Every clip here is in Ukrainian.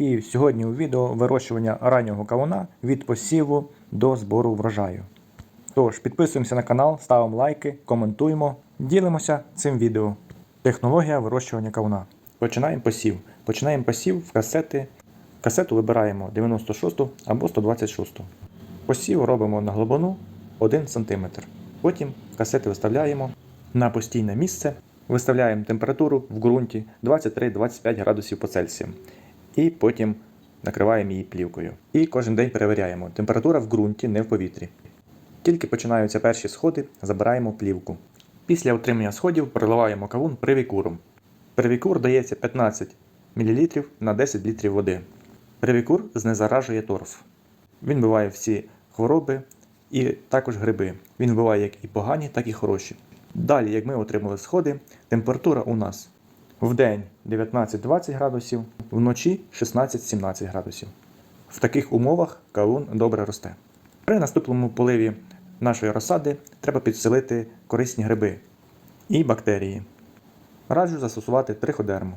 І сьогодні у відео вирощування раннього кавуна від посіву до збору врожаю. Тож підписуємося на канал, ставимо лайки, коментуємо, ділимося цим відео. Технологія вирощування кавуна. Починаємо посів. Починаємо посів в касети. Касету вибираємо 96 або 126. Посів робимо на глибину 1 см. Потім касети виставляємо на постійне місце, виставляємо температуру в ґрунті 23-25 градусів по Цельсію. І потім накриваємо її плівкою. І кожен день перевіряємо. Температура в ґрунті, не в повітрі. Тільки починаються перші сходи, забираємо плівку. Після отримання сходів проливаємо кавун привікуром. Привікур дається 15 мл на 10 літрів води. Привікур знезаражує торф. Він биває всі хвороби і також гриби. Він вбиває як і погані, так і хороші. Далі, як ми отримали сходи, температура у нас в день 19-20 градусів, вночі 16-17 градусів. В таких умовах кавун добре росте. При наступному поливі нашої розсади треба підселити корисні гриби і бактерії. Раджу застосувати триходерму.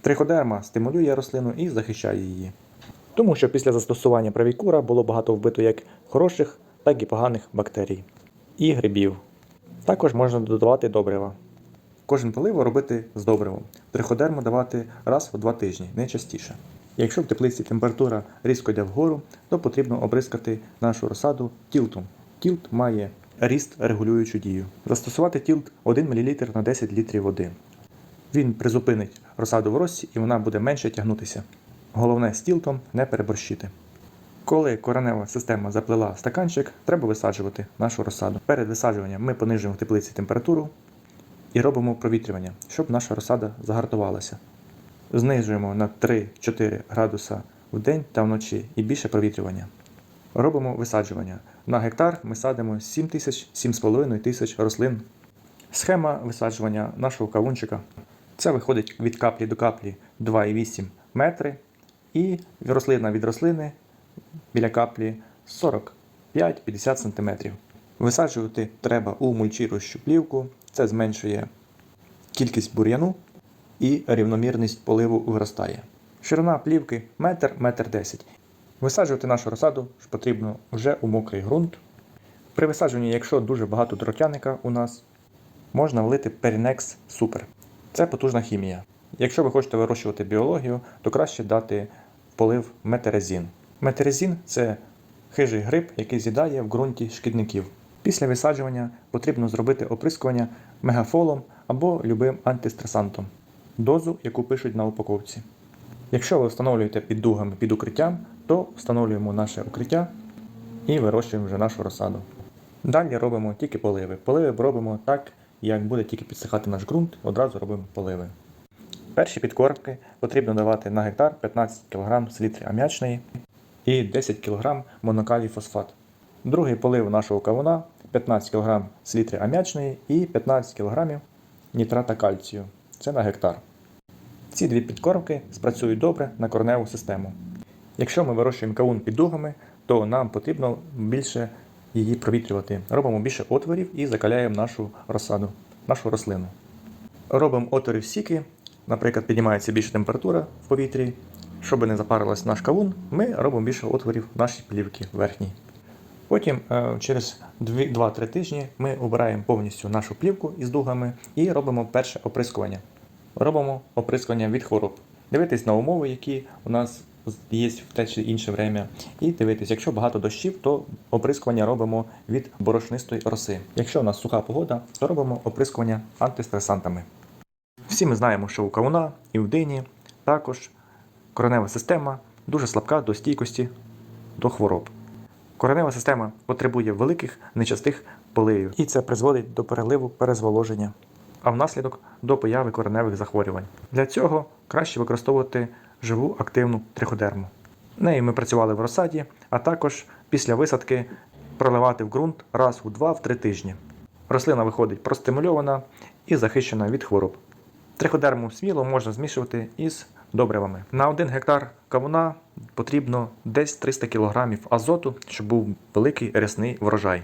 Триходерма стимулює рослину і захищає її. Тому що після застосування правікура було багато вбито як хороших, так і поганих бактерій і грибів. Також можна додавати добрива. Кожен полив робити з добривом. Триходерму давати раз в два тижні, не частіше. Якщо в теплиці температура різко йде вгору, то потрібно обрискати нашу розсаду тілтом. Тілт має ріст регулюючу дію. Застосувати тілт 1 мл на 10 літрів води. Він призупинить розсаду в рості і вона буде менше тягнутися. Головне з тілтом не переборщити. Коли коренева система заплила стаканчик, треба висаджувати нашу розсаду. Перед висаджуванням ми понижуємо в теплиці температуру і робимо провітрювання, щоб наша розсада загартувалася. Знижуємо на 3-4 градуса в день та вночі і більше провітрювання. Робимо висаджування. На гектар ми садимо 7 тисяч 7,5 тисяч рослин. Схема висаджування нашого кавунчика. Це виходить від каплі до каплі 2,8 метри. І рослина від рослини біля каплі 45-50 см. Висаджувати треба у мульчіруючу плівку. Це зменшує кількість бур'яну і рівномірність поливу виростає. Ширина плівки 1 метр 10 Висаджувати нашу розсаду потрібно вже у мокрий ґрунт. При висадженні, якщо дуже багато дротяника у нас, можна влити Perinex Super. Це потужна хімія. Якщо ви хочете вирощувати біологію, то краще дати полив метерезін. Метерезін це хижий гриб, який з'їдає в ґрунті шкідників. Після висаджування потрібно зробити оприскування мегафолом або любим антистресантом, дозу, яку пишуть на упаковці. Якщо ви встановлюєте під дугами під укриттям, то встановлюємо наше укриття і вирощуємо вже нашу розсаду. Далі робимо тільки поливи. Поливи робимо так, як буде тільки підсихати наш ґрунт, одразу робимо поливи. Перші підкормки потрібно давати на гектар 15 кг селітри ам'ячної і 10 кг монокалій фосфат. Другий полив нашого кавуна 15 кг селітри ам'ячної і 15 кг нітрата кальцію. Це на гектар. Ці дві підкормки спрацюють добре на кореневу систему. Якщо ми вирощуємо кавун під дугами, то нам потрібно більше її провітрювати. Робимо більше отворів і закаляємо нашу розсаду, нашу рослину. Робимо отвори в сіки, наприклад, піднімається більше температура в повітрі. Щоб не запарилась наш кавун, ми робимо більше отворів в нашій плівці верхній. Потім е, через 2-3 тижні ми обираємо повністю нашу плівку із дугами і робимо перше оприскування. Робимо оприскування від хвороб. Дивитись на умови, які у нас є в те чи інше время. І дивитись, якщо багато дощів, то оприскування робимо від борошнистої роси. Якщо у нас суха погода, то робимо оприскування антистресантами. Всі ми знаємо, що у кавуна і в дині також коренева система дуже слабка до стійкості до хвороб. Коренева система потребує великих нечастих поливів, і це призводить до переливу перезволоження, а внаслідок до появи кореневих захворювань. Для цього краще використовувати живу активну триходерму. Нею ми працювали в розсаді, а також після висадки проливати в ґрунт раз у 2-3 тижні. Рослина виходить простимульована і захищена від хвороб. Триходерму сміло можна змішувати із добривами. На 1 гектар кавуна потрібно десь 300 кг азоту, щоб був великий рясний врожай.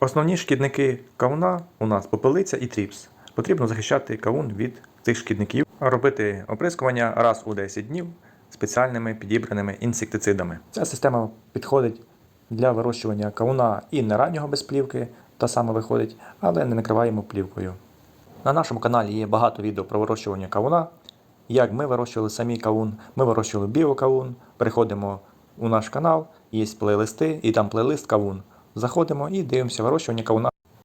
Основні шкідники кавуна у нас попелиця і тріпс. Потрібно захищати кавун від цих шкідників, робити оприскування раз у 10 днів спеціальними підібраними інсектицидами. Ця система підходить для вирощування кавуна і не раннього без плівки, та саме виходить, але не накриваємо плівкою. На нашому каналі є багато відео про вирощування кавуна. Як ми вирощували самі кавун, ми вирощували біокавун. Переходимо у наш канал, є плейлисти, і там плейлист кавун. Заходимо і дивимося вирощування кавуна.